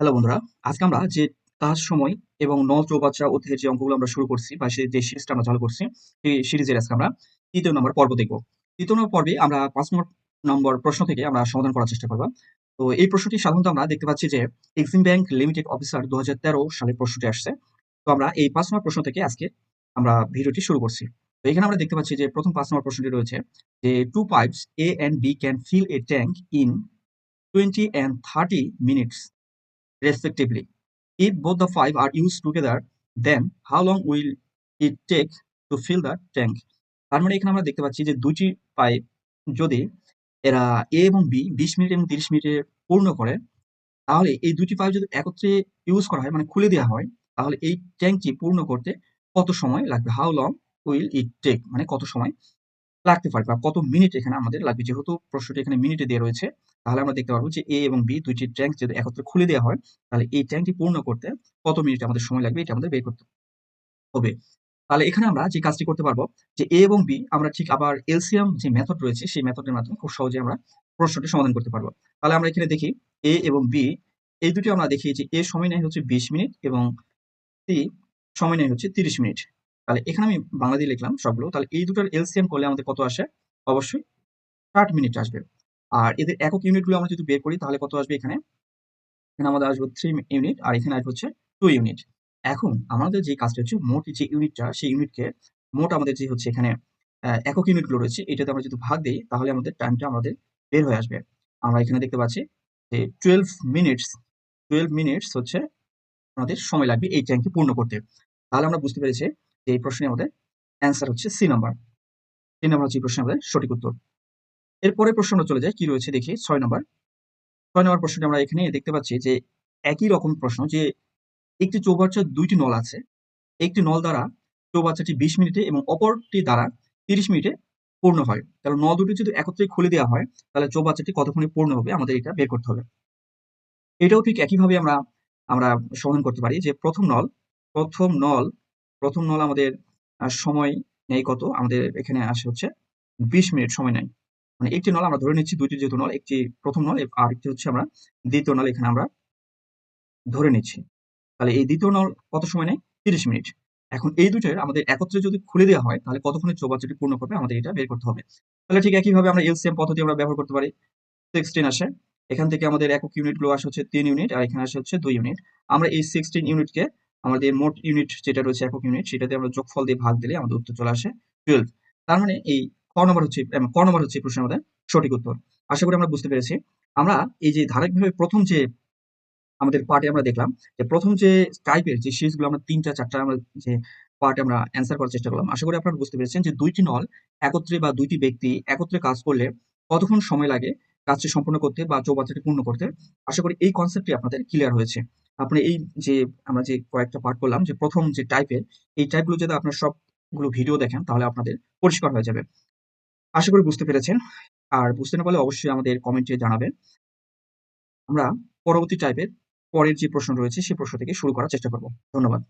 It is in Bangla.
হ্যালো বন্ধুরা, আজকে আমরা যে কাজ সময় এবং নল চৌবাচ্চা অধ্যায়ের যে অঙ্কগুলো আমরা শুরু করছি বা সে যে সিরিজটা আমরা চালু করছি, সেই সিরিজের আজকে আমরা তৃতীয় নম্বর পর্ব দেখব। তৃতীয় নম্বর পর্বে আমরা পাঁচ নম্বর নম্বর প্রশ্ন থেকে আমরা সমাধান করার চেষ্টা করব। তো এই প্রশ্নটি সাধারণত আমরা দেখতে পাচ্ছি যে এক্সিম ব্যাংক লিমিটেড অফিসার দু হাজার তেরো সালে প্রশ্নটি আসছে। তো আমরা এই পাঁচ নম্বর প্রশ্ন থেকে আজকে আমরা ভিডিওটি শুরু করছি। তো এখানে আমরা দেখতে পাচ্ছি যে প্রথম পাঁচ নম্বর প্রশ্নটি রয়েছে যে two pipes A and B can fill a tank in twenty and thirty minutes respectively. If both the five are used together, then how long will it take to fill the tank? তার মানে এখানে আমরা দেখতে পাচ্ছি যে দুটি পাইপ যদি এরা এ এবং বি বিশ মিনিট এবং তিরিশ মিনিটে পূর্ণ করে তাহলে এই দুটি পাইপ যদি একত্রে ইউজ করা হয় মানে খুলে দেওয়া হয় তাহলে এই ট্যাঙ্কটি পূর্ণ করতে কত সময় লাগবে how long will it take মানে কত সময় লাগতে পারে বা কত মিনিট এখানে আমাদের লাগবে। যেহেতু প্রশ্নটি এখানে মিনিটে দেওয়া রয়েছে, তাহলে আমরা দেখতে পারব যে এ এবং বি দুইটি ট্যাঙ্ক যদি একত্রে খুলে দেওয়া হয়, তাহলে এই ট্যাঙ্কটি পূর্ণ করতে কত মিনিট আমাদের সময় লাগবে এটা আমাদের বের করতে হবে। তাহলে এখানে আমরা যে কাজটি করতে পারব, যে এ এবং বি আমরা ঠিক আবার এলসিএম যে মেথড রয়েছে, সেই মেথডের মাধ্যমে খুব সহজে আমরা প্রশ্নটি সমাধান করতে পারব। তাহলে আমরা এখানে দেখি এ এবং বি এই দুটি আমরা দেখি যে এ সময় নেয় হচ্ছে বিশ মিনিট এবং সি সময় নেয় হচ্ছে তিরিশ মিনিট তাহলে এখানে আমি বাংলা দিয়ে লিখলাম সবগুলো। তাহলে এই দুটোর এলসিএম করলে আমাদের কত আসে? অবশ্যই ষাট মিনিট আসবে। আর এদের একক ইউনিটগুলো আমরা যদি বের করি, তাহলে কত আসবে এখানে? এখানে আমাদের আসবে থ্রি ইউনিট আর এখানে আসবে হচ্ছে টু ইউনিট। এখন আমাদের যে কাজটা হচ্ছে, মোট যে ইউনিটটা, সেই ইউনিটকে মোট আমাদের যে হচ্ছে এখানে একক ইউনিটগুলো রয়েছে, এটাতে আমরা যদি ভাগ দিই, তাহলে আমাদের টাইমটা আমাদের বের হয়ে আসবে। আমরা এখানে দেখতে পাচ্ছি যে টুয়েলভ মিনিটস টুয়েলভ মিনিটস হচ্ছে আমাদের সময় লাগবে এই ট্যাঙ্কটি পূর্ণ করতে। তাহলে আমরা বুঝতে পেরেছি এই প্রশ্নে আমাদের অ্যান্সার হচ্ছে সি নাম্বার সি নাম্বার হচ্ছে এই প্রশ্নের আমাদের সঠিক উত্তর। এরপরে প্রশ্ন চলে যায়, কি রয়েছে দেখি, ছয় নম্বর ছয় নম্বর প্রশ্নটি আমরা এখানে দেখতে পাচ্ছি যে একই রকম প্রশ্ন যে একটি চৌবাচ্চার দুইটি নল আছে। একটি নল দ্বারা চৌবাচ্চাটি বিশ মিনিটে এবং অপরটি দ্বারা তিরিশ মিনিটে পূর্ণ হয়। কারণ নল দুটি যদি একত্রে খুলে দেওয়া হয়, তাহলে চৌবাচ্চাটি কতক্ষণে পূর্ণ হবে আমাদের এটা বের করতে হবে। এটাও ঠিক একইভাবে আমরা আমরা সমাধান করতে পারি যে প্রথম নল প্রথম নল প্রথম নল আমাদের সময় নেই কত? আমাদের এখানে আসে হচ্ছে বিশ মিনিট সময় নেয় মানে একটি নল আমরা ধরে নিচ্ছি, দুইটি যেহেতু নল, একটি প্রথম নল আর একটি হচ্ছে আমরা দ্বিতীয় নল এখানে আমরা ধরে নিচ্ছি। তাহলে এই দ্বিতীয় নল কত সময় নেয় তিরিশ মিনিট। এখন এই দুটোর আমাদের একত্রে যদি খুলে দেওয়া হয়, তাহলে কতক্ষণে চৌবাচ্চাটি পূর্ণ করবে? আমাদের এটা বের করতে হবে। তাহলে ঠিক একইভাবে আমরা এলসিএম পদ্ধতি আমরা ব্যবহার করতে পারি। সিক্সটিন আসে। এখান থেকে আমাদের একক ইউনিটগুলো আসে হচ্ছে তিন ইউনিট আর এখানে আসে হচ্ছে দুই ইউনিট আমরা এই সিক্সটিন ইউনিটকে আমাদের মোট ইউনিট যেটা রয়েছে একক ইউনিট সেটাতে আমরা যোগফল দিয়ে ভাগ দিলে আমাদের উত্তর চলে আসে টুয়েলভ তার মানে এই ক নম্বর হচ্ছে ক নম্বর হচ্ছে প্রশ্নের আমাদের সঠিক উত্তর। আশা করি আমরা বুঝতে পেরেছি। আমরা এই যে ধারাবাহিকভাবে প্রথম যে আমাদের পার্টে আমরা দেখলাম, যে প্রথম যে টাইপের যে সিরিজগুলো আমরা তিনটা, চারটা আমরা যে পার্টে আমরা অ্যান্সার করার চেষ্টা করলাম, আশা করি আপনারা বুঝতে পেরেছেন যে দুইটি নল একত্রে বা দুইটি ব্যক্তি একত্রে কাজ করলে কতক্ষণ সময় লাগে কাজটি সম্পূর্ণ করতে বা চৌবাচ্চাটি পূর্ণ করতে। আশা করি এই কনসেপ্টটি আপনাদের ক্লিয়ার হয়েছে। আপনি এই যে আমরা যে কয়েকটা পার্ট করলাম, যে প্রথম যে টাইপের এই টাইপগুলো যদি আপনার সবগুলো ভিডিও দেখেন, তাহলে আপনাদের পরিষ্কার হয়ে যাবে। আশা করি বুঝতে পেরেছেন। আর বুঝতে না পারলে অবশ্যই আমাদের কমেন্টে জানাবেন। আমরা পরবর্তী টাইপের পরের যে প্রশ্ন রয়েছে সেই প্রশ্ন থেকে শুরু করার চেষ্টা করব। ধন্যবাদ।